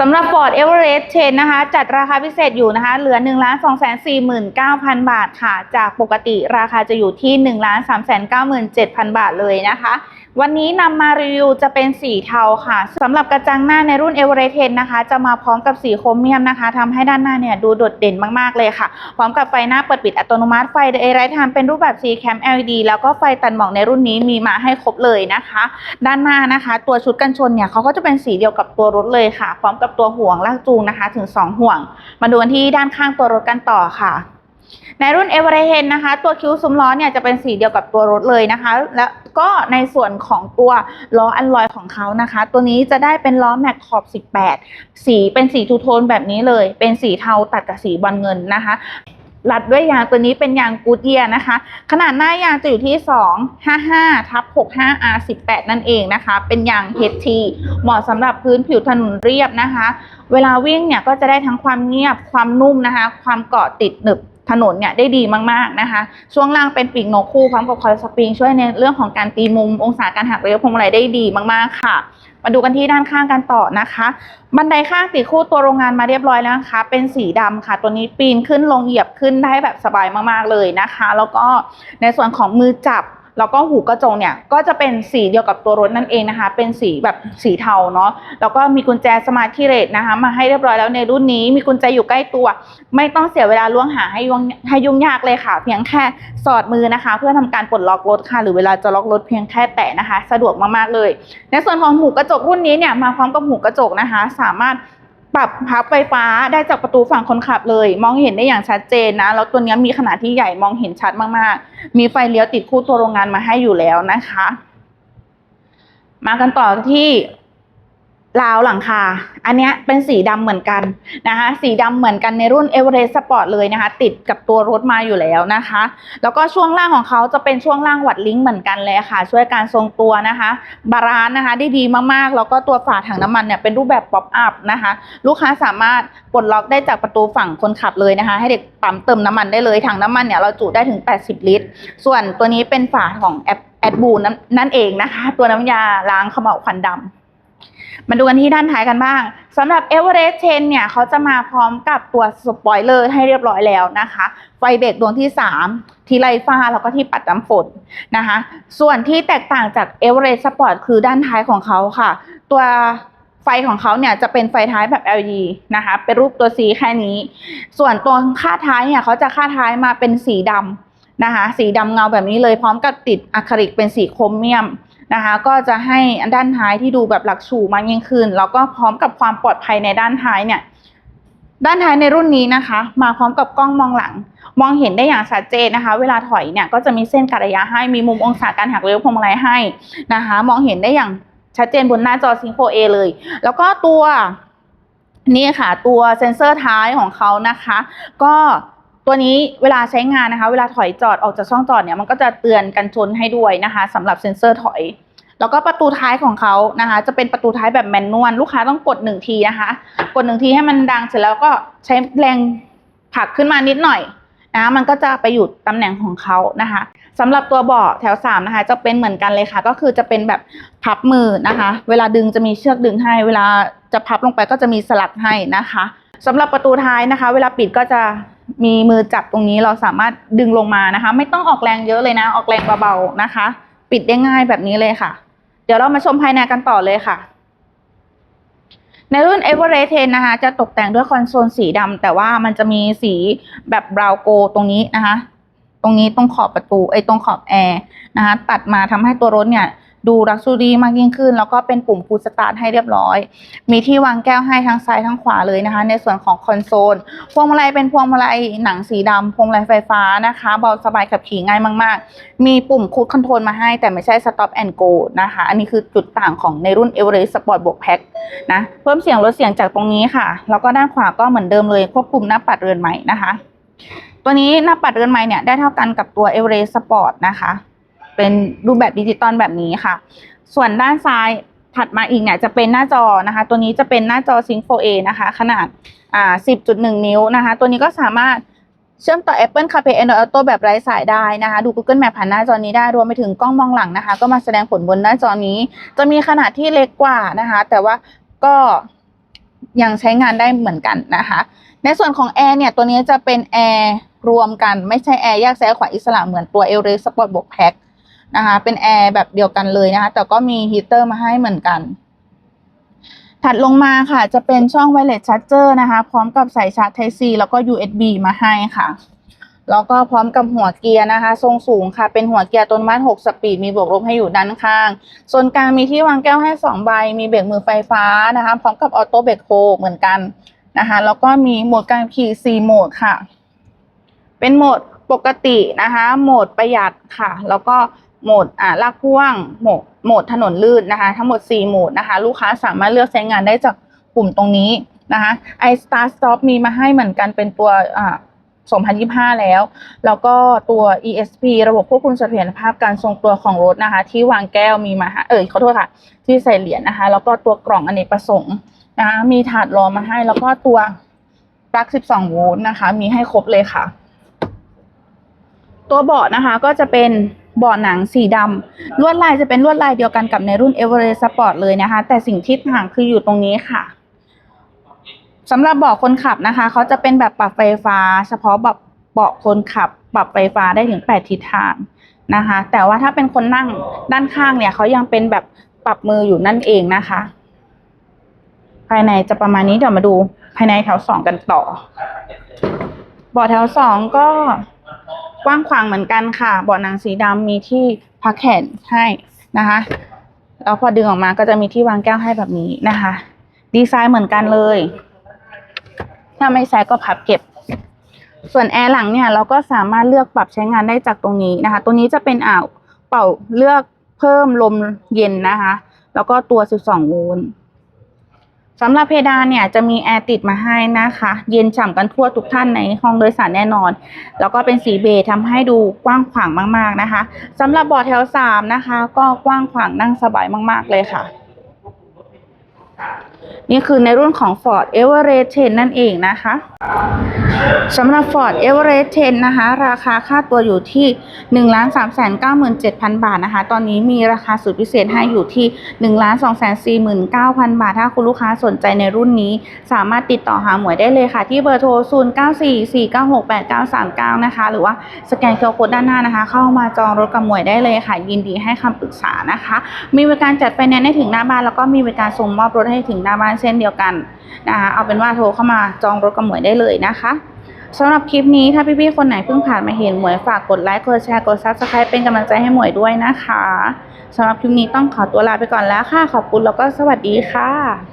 สำหรับ Ford Everest Chain นะคะ จัดราคาพิเศษอยู่นะคะ เหลือ 1 2 4 9 0 0 0 บาทค่ะ จากปกติราคาจะอยู่ที่ 1 3 9 7 0 0 0 บาทเลยนะคะ วันนี้นำมารีวิวจะเป็นสีเทาค่ะสำหรับกระจังหน้าในรุ่น Everest Chain นะคะ จะมาพร้อมกับสีโครเมียมนะคะทำให้ด้านหน้าเนี่ยดูโดดเด่นมากๆเลยค่ะ พร้อมกับไฟหน้าเปิดปิดอัตโนมัติไฟ Daylight Time เป็นรูปแบบ C Cam LED แล้วก็ไฟตัดหมอกในรุ่นนี้มีมาให้ครบเลยนะคะ ด้านหน้านะคะ ตัวชุดกันชนเนี่ยเขาก็จะเป็นสีเดียวกับตัวรถเลยค่ะ พร้อมกับตัวห่วงลากจูงนะคะ ถึง 2 ห่วง มาดูกันที่ด้านข้างตัวรถกันต่อค่ะ ในรุ่น e v e r e s t นะคะตัวคิ้วซุ้มล้อเนี่ยจะเป็นสีเดียวกับตัวรถเลยนะคะ และก็ในส่วนของตัวล้ออันลอยของเขานะคะ ตัวนี้จะได้เป็นล้อแม็กขอบ 18 สีเป็นสีทูโทนแบบนี้เลย เป็นสีเทาตัดกับสีบอลเงินนะคะรัดด้วยยางตัวนี้เป็นยางกูเยียนะคะ ขนาดหน้ายางจะอยู่ที่ 255ทับ 65 R 18 นั่นเองนะคะ เป็นยาง HT เหมาะสำหรับพื้นผิวถนนเรียบนะคะ เวลาวิ่งเนี่ยก็จะได้ทั้งความเงียบความนุ่มนะคะ ความเกาะติดหนึบ ถนนเนี่ยได้ดีมากๆนะคะ ช่วงล่างเป็นปีกนกคู่พร้อมกับคอยสปริง ช่วยในเรื่องของการตีมุมองศาการหักเลี้ยวพวงมาลัยได้ดีมากๆค่ะ มาดูกันที่ด้านข้างกันต่อนะคะ บันไดข้างติดคู่ตัวโรงงานมาเรียบร้อยแล้วนะคะ เป็นสีดำค่ะ ตัวนี้ปีนขึ้นลงเหยียบขึ้นได้แบบสบายมากๆเลยนะคะ แล้วก็ในส่วนของมือจับ แล้วก็หูกระจกเนี่ยก็จะเป็นสีเดียวกับตัวรถนั่นเองนะคะ เป็นสีแบบสีเทาเนาะแล้วก็มีกุญแจสมาร์ทคีเรทนะคะ มาให้เรียบร้อยแล้วในรุ่นนี้มีกุญแจอยู่ใกล้ตัว ไม่ต้องเสียเวลาล้วงหาให้ยุ่งให้ยุ่งยากเลยค่ะ เพียงแค่สอดมือนะคะ เพื่อทำการปลดล็อกรถค่ะ หรือเวลาจะล็อกรถเพียงแค่แตะนะคะ สะดวกมากๆเลย ในส่วนของหูกระจกรุ่นนี้เนี่ยมาพร้อมกับหูกระจกนะคะ สามารถ ปรับพับไฟฟ้าได้จากประตูฝั่งคนขับเลย มองเห็นได้อย่างชัดเจนนะ แล้วตัวนี้มีขนาดที่ใหญ่มองเห็นชัดมากๆ มีไฟเลี้ยวติดคู่ตัวโรงงานมาให้อยู่แล้วนะคะ มากันต่อที่ ราวหลังคา อันนี้เป็นสีดำเหมือนกันนะคะสีดำเหมือนกันในรุ่น Everest Sport เลยนะคะ ติดกับตัวรถมาอยู่แล้วนะคะ แล้วก็ช่วงล่างของเขาจะเป็นช่วงล่างวัดลิงก์เหมือนกันเลยค่ะ ช่วยการทรงตัวนะคะ บาลานซ์นะคะได้ดีมากๆ แล้วก็ตัวฝาถังน้ำมันเนี่ยเป็นรูปแบบป๊อปอัพนะคะ ลูกค้าสามารถปลดล็อกได้จากประตูฝั่งคนขับเลยนะคะ ให้เด็กปั๊มเติมน้ำมันได้เลยถังน้ำมันเนี่ยเราจุได้ถึง 80 ลิตร ส่วนตัวนี้เป็นฝาของแอดบูนั่นนั่นเองนะคะ ตัวน้ำยาล้างเขม่าวควันดำ มาดูกันที่ด้านท้ายกันบ้างสำหรับ Everest Chain เนี่ยเขาจะมาพร้อมกับตัวสปอยเลอร์ให้เรียบร้อยแล้วนะคะ ไฟเบรกดวงที่ 3 ที่ไลฟ้าแล้วก็ที่ปัดน้ำฝนนะคะ ส่วนที่แตกต่างจาก Everest Sport คือด้านท้ายของเขาค่ะ ตัวไฟของเขาเนี่ยจะเป็นไฟท้ายแบบ LED นะคะ เป็นรูปตัว C แค่นี้ ส่วนตัวค่าท้ายเนี่ยเขาจะค่าท้ายมาเป็นสีดำนะคะ สีดำเงาแบบนี้เลยพร้อมกับติดอะคริลิกเป็นสีโครเมียม นะคะ ก็จะให้ด้านท้ายที่ดูแบบหลักสูมากยิ่งขึ้น แล้วก็พร้อมกับความปลอดภัยในด้านท้ายเนี่ย ด้านท้ายในรุ่นนี้นะคะ มาพร้อมกับกล้องมองหลัง มองเห็นได้อย่างชัดเจนนะคะ เวลาถอยเนี่ยก็จะมีเส้นกัดระยะให้ มีมุมองศาการหักเลี้ยวพวงมาลัยให้นะคะ มองเห็นได้อย่างชัดเจนบนหน้าจอซิงโ A เลย แล้วก็ตัวนี่ค่ะ ตัวเซ็นเซอร์ท้ายของเขานะคะ ก็ ตัวนี้เวลาใช้งานนะคะ เวลาถอยจอดออกจากช่องจอดเนี่ยมันก็จะเตือนกันชนให้ด้วยนะคะสำหรับเซ็นเซอร์ถอย แล้วก็ประตูท้ายของเขานะคะ จะเป็นประตูท้ายแบบแมนนวลลูกค้าต้องกดหนึ่งทีนะคะ กดหนึ่งทีให้มันดังเสร็จแล้วก็ใช้แรงผลักขึ้นมานิดหน่อยนะมันก็จะไปอยู่ตำแหน่งของเขานะคะสำหรับตัวเบาะแถวสามนะคะ จะเป็นเหมือนกันเลยค่ะ ก็คือจะเป็นแบบพับมือนะคะ เวลาดึงจะมีเชือกดึงให้ เวลาจะพับลงไปก็จะมีสลักให้นะคะสำหรับประตูท้ายนะคะ เวลาปิดก็จะ มีมือจับตรงนี้เราสามารถดึงลงมานะคะ ไม่ต้องออกแรงเยอะเลยนะ ออกแรงเบาๆนะคะ ปิดได้ง่ายแบบนี้เลยค่ะ เดี๋ยวเรามาชมภายในกันต่อเลยค่ะ ในรุ่น Everest 10นะคะ จะตกแต่งด้วยคอนโซลสีดำแต่ว่ามันจะมีสีแบบบราวโกตรงนี้นะคะ ตรงนี้ตรงขอบประตูไอ้ตรงขอบแอร์นะคะ ตัดมาทำให้ตัวรถเนี่ย ดูรักซูรีมากยิ่งขึ้น แล้วก็เป็นปุ่มพูสตาร์ทให้เรียบร้อย มีที่วางแก้วให้ทั้งซ้ายทั้งขวาเลยนะคะ ในส่วนของคอนโซล พวงมาลัยเป็นพวงมาลัยหนังสีดำพวงมาลัยไฟฟ้านะคะ เบาสบายขับขี่ง่ายมาก ๆ มีปุ่มคูดคอนโทรลมาให้ แต่ไม่ใช่ stop and go นะคะ อันนี้คือจุดต่างของในรุ่น Everest Sport บวกแพ็คนะ เพิ่มเสียงลดเสียงจากตรงนี้ค่ะ แล้วก็ด้านขวาก็เหมือนเดิมเลยควบคุมหน้าปัดเรือนใหม่นะคะ ตัวนี้หน้าปัดเรือนใหม่เนี่ยได้เท่ากันกับตัว Everest Sport นะคะ เป็นรูปแบบดิจิตอลแบบนี้ค่ะ ส่วนด้านซ้ายถัดมาอีกเนี่ยจะเป็นหน้าจอนะคะ ตัวนี้จะเป็นหน้าจอ Sync 4A นะคะ ขนาดอ่า10.1 นิ้วนะคะ ตัวนี้ก็สามารถเชื่อมต่อ Apple CarPlay Android Auto แบบไร้สายได้นะคะ ดู Google Map ผ่านหน้าจอนี้ได้รวมไปถึงกล้องมองหลังนะคะ ก็มาแสดงผลบนหน้าจอนี้ จะมีขนาดที่เล็กกว่านะคะ แต่ว่าก็ยังใช้งานได้เหมือนกันนะคะ ในส่วนของแอร์เนี่ยตัวนี้จะเป็นแอร์รวมกันไม่ใช่แอร์แยกซ้ายขวาอิสระเหมือนตัวเอลเรสปอร์ตบวกแพ็ค นะคะ เป็นแอร์แบบเดียวกันเลยนะคะ แต่ก็มีฮีเตอร์มาให้เหมือนกัน ถัดลงมาค่ะ จะเป็นช่องไวเลสชาร์จเจอร์นะคะ พร้อมกับสายชาร์จ Type C แล้วก็ USB มาให้ค่ะ แล้วก็พร้อมกับหัวเกียร์นะคะ ทรงสูงค่ะ เป็นหัวเกียร์ตัวมัด6สปีด มีบวกลบให้อยู่ด้านข้าง ส่วนกลางมีที่วางแก้วให้ 2 ใบ มีเบรกมือไฟฟ้านะคะ พร้อมกับออโต้เบรกโฮเหมือนกันนะคะ แล้วก็มีโหมดการขี่ 4 โหมดค่ะ เป็นโหมดปกตินะคะ โหมดประหยัดค่ะ แล้วก็ โหมดอ่าลากพ่วงโหมดโหมดถนนลื่นนะคะ ทั้งหมด 4 โหมดนะคะ ลูกค้าสามารถเลือกใช้งานได้จากปุ่มตรงนี้นะคะ i Star Stop มีมาให้เหมือนกันเป็นตัวอ่า2025 แล้ว แล้วก็ตัว ESP ระบบควบคุมเสถียรภาพการทรงตัวของรถนะคะ ที่วางแก้วมีมาเอ่ยขอโทษค่ะ ที่ใส่เหรียญนะคะ แล้วก็ตัวกล่องอเนกประสงค์นะคะมีถาดรองมาให้ แล้วก็ตัวปลั๊ก 12 โวลต์นะคะ มีให้ครบเลยค่ะ ตัวเบาะนะคะก็จะเป็น เบาะหนังสีดำลวดลายจะเป็นลวดลายเดียวกันกับในรุ่น Everest Sport เลยนะคะ แต่สิ่งที่ต่างคืออยู่ตรงนี้ค่ะสำหรับเบาะคนขับนะคะเขาจะเป็นแบบปรับไฟฟ้า เฉพาะแบบเบาะคนขับ ปรับไฟฟ้าได้ถึง 8 ทิศทางนะคะ แต่ว่าถ้าเป็นคนนั่งด้านข้างเนี่ยเขายังเป็นแบบปรับมืออยู่นั่นเองนะคะ ภายในจะประมาณนี้เดี๋ยวมาดูภายในแถวสองกันต่อ เบาะแถวสองก็ กว้างขวางเหมือนกันค่ะเบาะหนังสีดำมีที่พักแขนให้นะคะแล้วพอดึงออกมาก็จะมีที่วางแก้วให้แบบนี้นะคะ ดีไซน์เหมือนกันเลย ถ้าไม่ใช้ก็พับเก็บ ส่วนแอร์หลังเนี่ยเราก็สามารถเลือกปรับใช้งานได้จากตรงนี้นะคะ ตัวนี้จะเป็นอ่าวเป่าเลือกเพิ่มลมเย็นนะคะ แล้วก็ตัว 12 โวลต์ สำหรับเพดานเนี่ยจะมีแอร์ติดมาให้นะคะ เย็นฉ่ำกันทั่วทุกท่านในห้องโดยสารแน่นอน แล้วก็เป็นสีเบจทำให้ดูกว้างขวางมากๆนะคะสำหรับบ่อแถวสามนะคะ ก็กว้างขวางนั่งสบายมาก ๆ เลยค่ะ นี่คือในรุ่นของ Ford Everest 10นั่นเองนะคะสำหรับ Ford Everest 10นะคะ ราคาค่าตัวอยู่ที่ 1 3 9 7 0 0 0 บาทนะคะ ตอนนี้มีราคาสุดพิเศษให้อยู่ที่ 1 2 4 9 0 0 0 บาท ถ้าคุณลูกค้าสนใจในรุ่นนี้ สามารถติดต่อหาหมวยได้เลยค่ะ ที่เบอร์โทร 0 9 4 4 9 6 8 9 3 9 นะคะ หรือว่าสแกนเคอร์โคดด้านหน้านะคะ เข้ามาจองรถกับหมวยได้เลยค่ะ ยินดีให้คำปรึกษานะคะ มีบริการจัดไฟแนนซ์ให้ถึงหน้าบ้านแล้วก็มีบริการส่งมอบรถให้ถึงหน้าน้าบ้านเช่นเดียวกันนะคะเอาเป็นว่าโทรเข้ามาจองรถกับหมวยได้เลยนะคะสำหรับคลิปนี้ถ้าพี่ๆคนไหนเพิ่งผ่านมาเห็นหมวยฝากกดไลค์กดแชร์กดซับสไครป์เป็นกำลังใจให้หมวยด้วยนะคะสำหรับคลิปนี้ต้องขอตัวลาไปก่อนแล้วค่ะขอบคุณแล้วก็สวัสดีค่ะ